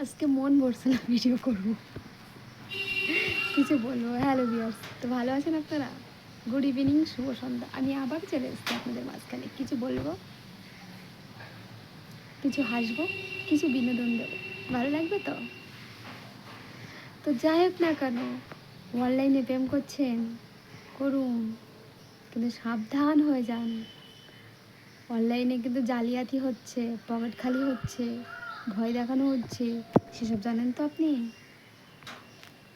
আজকে মন ভরছে না ভিডিও করব। কিছু বলব? হ্যালো বিয়ার্স তো ভালো আছেন আপনারা? গুড ইভিনিং শুভ সন্ধ্যা। আমি আবার চলে এসেছি আপনাদের মাঝখানে। কিছু বলব? কিছু হাসবো? কিছু বিনোদন দেবো। ভালো লাগবে তো? তো যাই হোক না কেন অনলাইনে প্রেম করছেন, করুন। কিন্তু সাবধান হয়ে যান। অনলাইনে কিন্তু জালিয়াতি হচ্ছে, পকেট খালি হচ্ছে। ভয় দেখানো হচ্ছে। সেসব জানেন তো আপনি?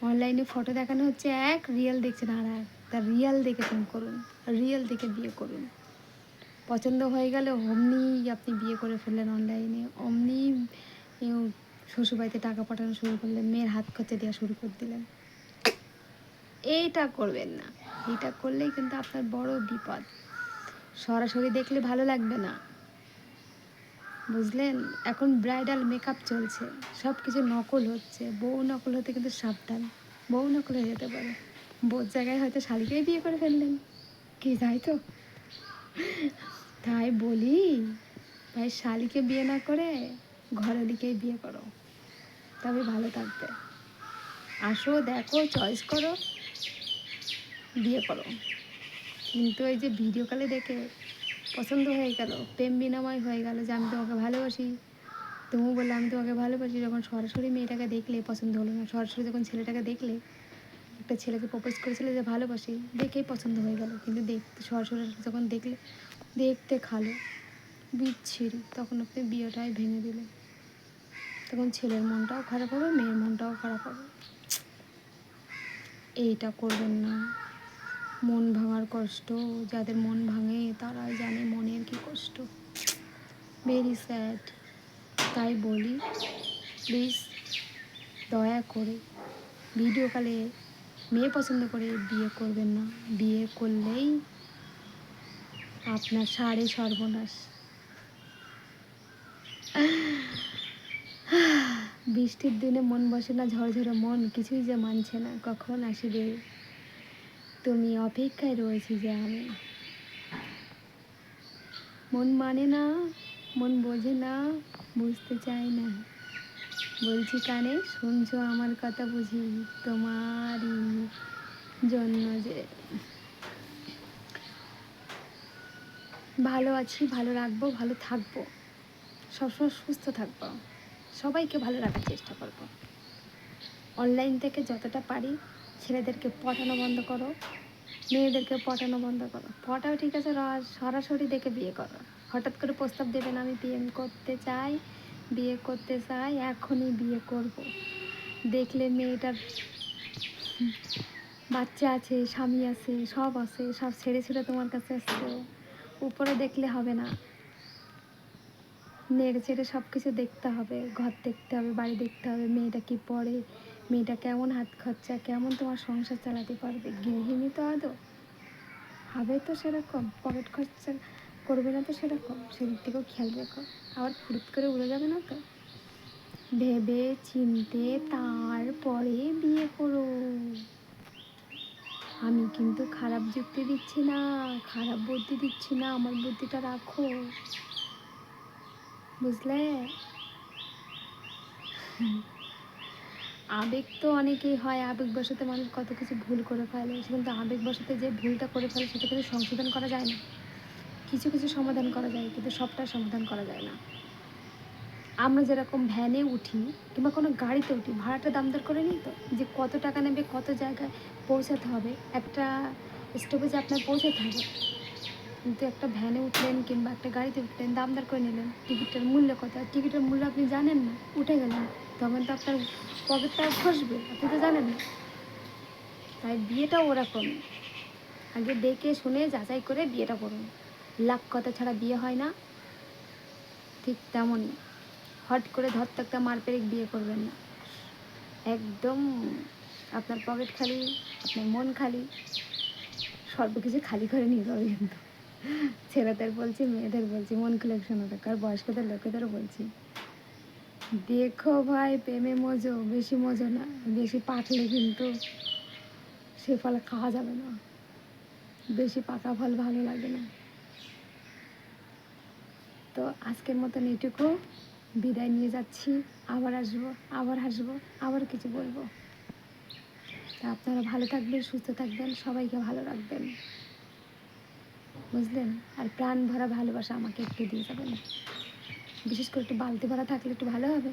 অনলাইনে ফটো দেখানো হচ্ছে এক, রিয়েল দেখছেন আর এক। তা রিয়েল দেখে প্রেম করুন রিয়েল দেখে বিয়ে করুন। পছন্দ হয়ে গেলে, অমনি আপনি বিয়ে করে ফেললেন অনলাইনে। অমনি শ্বশুরবাড়িতে টাকা পাঠানো শুরু করলেন, মেয়ের হাত খরচা দেওয়া শুরু করে দিলেন। এইটা করবেন না। এইটা করলেই কিন্তু আপনার বড় বিপদ। সরাসরি দেখলে ভালো লাগবে না। বুঝলেন? এখন ব্রাইডাল মেকআপ চলছে। সব কিছু নকল হচ্ছে। বউ নকল হতে কিন্তু সাবধান। বউ নকল হয়ে যেতে পারে। বউর জায়গায় হয়তো শালিকেই বিয়ে করে ফেললেন। কি, তাই তো? তাই বলি, ভাই, শালিকে বিয়ে না করে ঘরেলিকেই বিয়ে করো। তবে ভালো থাকবে। আসো, দেখো চয়েস করো, বিয়ে করো। কিন্তু এই যে ভিডিও কলে দেখে পছন্দ হয়ে গেল, প্রেম বিনিময় হয়ে গেল যে আমি তোমাকে ভালোবাসি। তুমিও বললে আমি তোমাকে ভালোবাসি যখন সরাসরি মেয়েটাকে দেখলে পছন্দ হলো না। সরাসরি যখন ছেলেটাকে দেখলে, একটা ছেলেকে প্রপোজ করেছিলে যে ভালোবাসি, দেখেই পছন্দ হয়ে গেল। কিন্তু দেখতে, সরাসরি যখন দেখলে, দেখতে খালো, বিচ্ছিরি। তখন আপনি বিয়েটাই ভেঙে দিলে। তখন ছেলের মনটাও খারাপ হবে, মেয়ের মনটাও খারাপ হবে। এইটা করবেন না। মন ভাঙার কষ্ট। যাদের মন ভাঙে, তারাই জানে মনের কি কষ্ট। ভেরি স্যাড তাই বলি প্লিজ দয়া করে ভিডিও কলে মেয়ে পছন্দ করে বিয়ে করবেন না। বিয়ে করলেই আপনার সাড়ে সর্বনাশ। বৃষ্টির দিনে মন বসে না, ঝরঝরে মন, কিছুই যে মানছে না। কখন আসিবে? তুমি অপেক্ষায় রয়েছি যে আমি। মন মানে না, মন বোঝে না, বুঝতে চাই না। বলছি কানে, শুনছো আমার কথা বুঝি তোমারই জন্য যে। ভালো আছি, ভালো রাখব, ভালো থাকব। সবসময় সুস্থ থাকব। সবাইকে ভালো রাখার চেষ্টা করব। অনলাইন থেকে যতটা পারি ছেলেদেরকে পটানো বন্ধ করো, মেয়েদেরকে পটানো বন্ধ করো। পটাও ঠিক আছে সরাসরি দেখে বিয়ে করো। হঠাৎ করে প্রস্তাব দেবেন, আমি বিয়ে করতে চাই, বিয়ে করতে চাই, এখনই বিয়ে করব। দেখলে মেয়েটার বাচ্চা আছে, স্বামী আছে, সব আছে, সব ছেড়ে ছেড়ে তোমার কাছে আসছে। উপরে দেখলে হবে না। নেড়ে চেড়ে সব কিছু দেখতে হবে, ঘর দেখতে হবে, বাড়ি দেখতে হবে, মেয়েটা কি পড়ে মেয়েটা কেমন হাত খরচা, কেমন তোমার সংসার চালাতে পারবে? গৃহিণী তো আদৌ? হবে তো সেরকম, পকেট খরচা করবে না তো সেরকম, সেদিক থেকেও খেয়াল রেখো। আবার ফুরুত করে উড়ে যাবে না তো? ভেবে চিনতে তারপরে বিয়ে করো। আমি কিন্তু খারাপ যুক্তি দিচ্ছি না, খারাপ বুদ্ধি দিচ্ছি না, আমার বুদ্ধিটা রাখো। বুঝলে? আবেগ তো অনেকেই হয় আবেগবশত মানুষ কত কিছু ভুল করে ফেলে কিন্তু আবেগবশত যে ভুলটা করে ফেলে সেটা কিন্তু সংশোধন করা যায় না। কিছু কিছু সমাধান করা যায়, কিন্তু সবটা সমাধান করা যায় না। আমরা যেরকম ভ্যানে উঠি কিংবা কোনো গাড়িতে উঠি, ভাড়াটা দাম দর করে নিই তো? যে কত টাকা নেবে, কত জায়গায় পৌঁছাতে হবে, একটা স্টপেজে আপনার পৌঁছাতে হবে। কিন্তু একটা ভ্যানে উঠলেন কিংবা একটা গাড়িতে উঠলেন দাম দর করে নিলেন টিকিটের মূল্য কত? টিকিটের মূল্য আপনি জানেন না, উঠে গেলেন। তখন তো আপনার পকেটটা খসবে, আপনি তো জানেন না। তাই বিয়েটা ওরকম। আগে দেখে শুনে যাচাই করে বিয়েটা করুন। লাখ কথা ছাড়া বিয়ে হয় না। ঠিক তেমনই। হট করে ধরতে একটা মারপেরিক বিয়ে করবেন না। একদম আপনার পকেট খালি, আপনার মন খালি। সর্ব কিছু খালি করে নিয়ে যাবে কিন্তু। ছেলেদের বলছি, মেয়েদের বলছি, মন কালেকশন হতে আর বয়স্কদের, লোকেদেরও বলছি। দেখো ভাই প্রেমে মজো, বেশি মজো না। বেশি পাকলে কিন্তু সে ফল খাওয়া যাবে না। বেশি পাকা ফল ভালো লাগে না। তো আজকের মতন এটুকু। বিদায় নিয়ে যাচ্ছি। আবার আসব, আবার হাসবো, আবার কিছু বলব। তা আপনারা ভালো থাকবেন, সুস্থ থাকবেন, সবাইকে ভালো রাখবেন। বুঝলেন? আর প্রাণ ভরা ভালোবাসা আমাকে একটু দিয়ে যাবেন। বিশেষ করে একটু বালতি ভরা থাকলে একটু ভালো হবে।